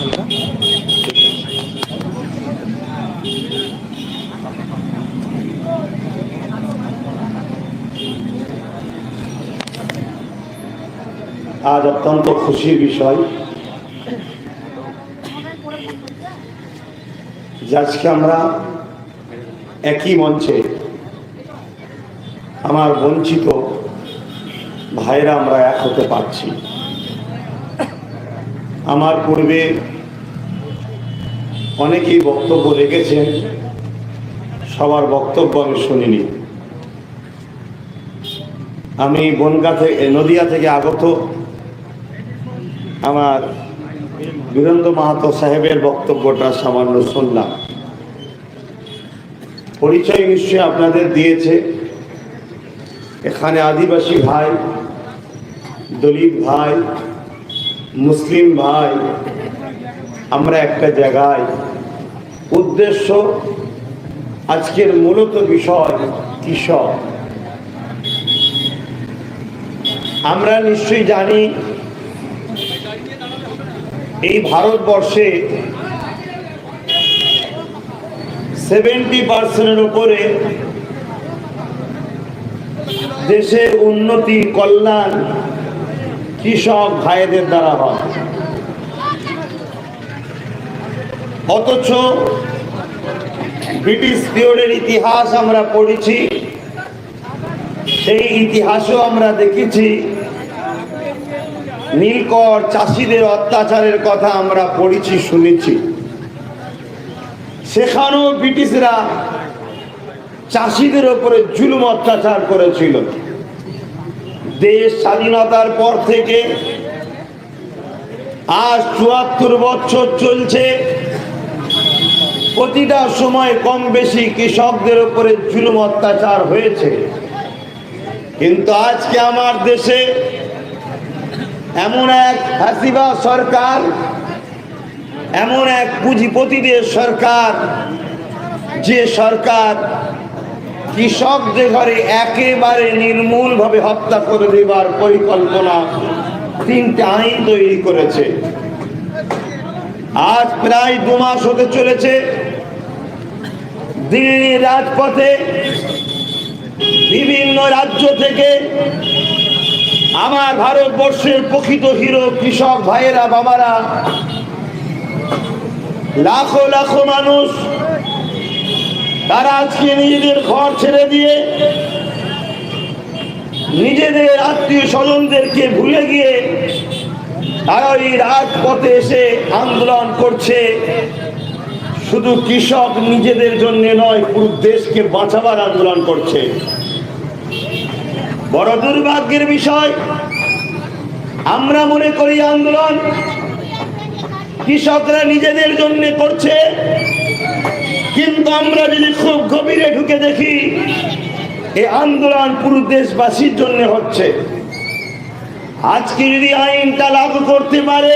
আজ অত্যন্ত খুশির বিষয় যে আজকে আমরা একই মঞ্চে আমার বঞ্চিত ভাইরা আমরা এক হতে পারছি। আমার পূর্বে অনেকেই বক্তব্য রেখেছেন, সবার বক্তব্য আমি শুনিনি। আমি বনগা থেকে, নদিয়া থেকে আগত আমার বীরেন্দ্র মাহাতো সাহেবের বক্তব্যটা সামান্য শুনলাম। পরিচয় নিশ্চয়ই আপনাদের দিয়েছে। এখানে আদিবাসী ভাই, দলিত ভাই মুসলিম ভাই, আমরা একটা জায়গায়। উদ্দেশ্য আজকের মূলত বিষয় কৃষক। আমরা নিশ্চয়ই জানি, এই ভারতবর্ষে সেভেন্টি পার্সেন্টের উপরে দেশের উন্নতি, কল্যাণ কৃষক ভাইদের দ্বারা হয় অথচ ব্রিটিশ পিরিয়ডের ইতিহাস আমরা পড়েছি, সেই ইতিহাসও আমরা দেখেছি। নীলকর চাষিদের অত্যাচারের কথা আমরা পড়েছি, শুনেছি। সেখানেও ব্রিটিশরা চাষিদের ওপরে জুলুম অত্যাচার করেছিল। দেশ স্বাধীনতার পর থেকে আজ চুয়াত্তর বছর চলছে। প্রতিটা সময় কম বেশি কৃষকদের উপরে জুলুম অত্যাচার হয়েছে। কিন্তু আজকে আমার দেশে এমন এক হাসিবা সরকার, এমন এক পুঁজিপতিদের সরকার, যে সরকার কৃষকদের ঘরে একেবারে নির্মূলভাবে হত্যা করে দেবার পরিকল্পনা তিনটে আইন তৈরি করেছে। আজ প্রায় দু মাস হতে চলেছে। দিল্লি রাজপথে বিভিন্ন রাজ্য থেকে আমার ভারতবর্ষের প্রকৃত হিরো কৃষক ভাইয়েরা, বাবারা, লাখো লাখো মানুষ তারা আজকে নিজেদের ঘর ছেড়ে দিয়ে নিজেদের আত্মীয় স্বজনদেরকে ভুলে গিয়ে তারা এই রাজপথে এসে আন্দোলন করছে। শুধু কৃষক নিজেদের জন্য নয়, পুরো দেশকে বাঁচাবার আন্দোলন করছে। বড় দুর্ভাগ্যের বিষয়, আমরা মনে করি আন্দোলন কৃষকরা নিজেদের জন্য করছে। কিন্তু আমরা যদি খুব গভীরে ঢুকে দেখি এই আন্দোলন পুরো দেশবাসীর জন্য হচ্ছে। আজকে যদি আইনটা লাগু করতে পারে,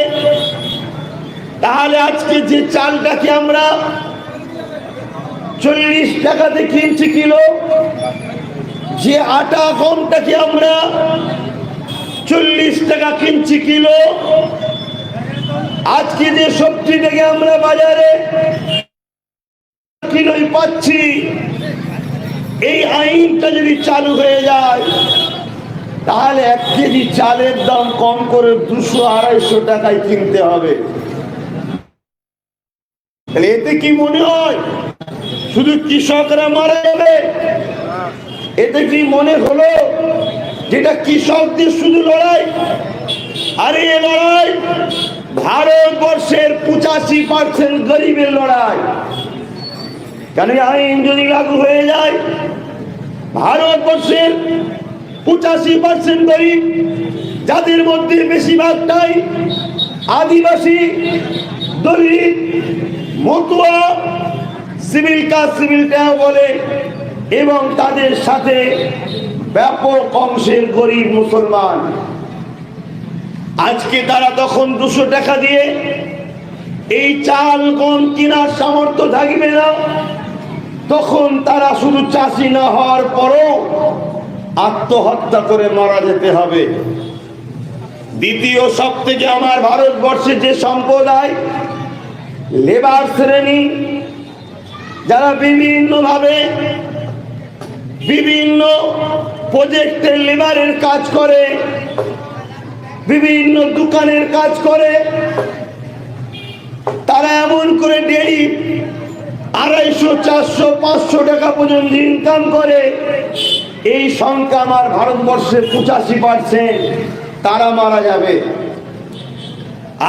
তাহলে আজকে যে চালটাকে আমরা চল্লিশ টাকাতে কিনছি কিলো, যে আটা গমটাকে আমরা চল্লিশ টাকা কিনছি কিলো, আজকে যে সবজি থেকে আমরা বাজারে কিলোই পাচ্ছি। এই আইনটা যদি চালু হয়ে যায়, তাহলে এক কেজি চালের দাম কম করে দুশো আড়াইশো টাকায় কিনতে হবে। এতে কি মনে হয়? শুধু কৃষকরা মারা যাবে? এতে কি মনে হলো যেটা কৃষকদের শুধু লড়াই? আরে এ লড়াই ভারতবর্ষের পঁচাশি পার্সেন্ট গরিবের লড়াই। কেন আইন যদি লাগু হয়ে যায়, ভারতবর্ষের পঁচাশি পার্সেন্ট গরিব যাদের মধ্যে বেশিরভাগটাই আদিবাসী, দলিত, মতুয়া সিভিল কাজ সিভিল বলে এবং তাদের সাথে ব্যাপক অংশের গরিব মুসলমান। আজকে তারা তখন দুশো টাকা দিয়ে এই চাল, গম, কেনার সামর্থ্য থাকবে না। তখন তারা শুধু চাষি না হওয়ার পরও আত্মহত্যা করে মারা যেতে হবে। দ্বিতীয় সব থেকে আমার ভারতবর্ষে যে সম্প্রদায়, লেবার শ্রেণি, যারা বিভিন্নভাবে বিভিন্ন প্রজেক্টের লেবারের কাজ করে, বিভিন্ন দোকানের কাজ করে, তারা এমন করে ডেলি আড়াইশো, চারশো, পাঁচশো টাকা পর্যন্ত ইনকাম করে। এই সংখ্যা আমার ভারতবর্ষে পঁচাশি পার্সেন্ট তারা মারা যাবে।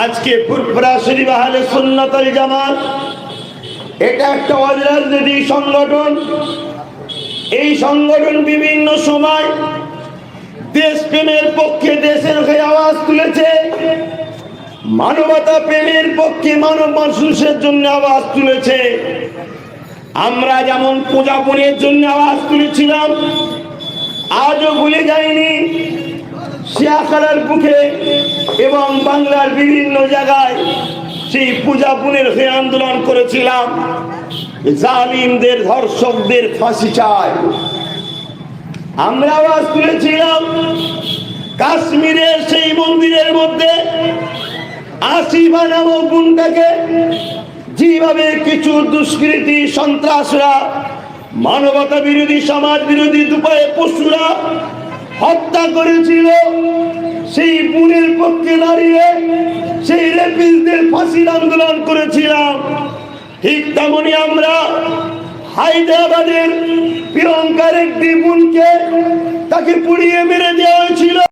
আজকে ফুরফুরা শরীফ আহলে সুন্নাতুল জামাত, এটা একটা অরাজনৈতিক সংগঠন। এই সংগঠন বিভিন্ন সময় দেশপ্রেমের পক্ষে দেশের হয়ে আওয়াজ তুলেছে। মানবতা প্রেমের পক্ষে মানব মানুষের জন্য আওয়াজ তুলেছে। আমরা যেমন পূজাপুরের জন্য আওয়াজ তুলেছিলাম, আজও ভুলে যাইনি। শিয়াখালার বুকে এবং বাংলার বিভিন্ন জায়গায় সেই পূজা পুনের হয়ে আন্দোলন করেছিলাম। জালিমদের, ধর্ষকদের ফাঁসি চায় আমরা আওয়াজ তুলেছিলাম, কাশ্মীরের সেই মন্দিরের মধ্যে আসিফা নামক গুণটাকে যেভাবে কিছু দুষ্কৃতি সন্ত্রাসরা, মানবতা বিরোধী, সমাজ বিরোধী দুপায়ে পশুরা হত্যা করেছিল। সেই বুনের পক্ষে দাঁড়িয়ে সেই রেপিসদের ফাঁসির আন্দোলন করেছিলাম। ঠিক তেমনি আমরা হায়দ্রাবাদের প্রিয়ঙ্কার একটি বোনকে তাকে পুড়িয়ে মেরে দেওয়া হয়েছিল।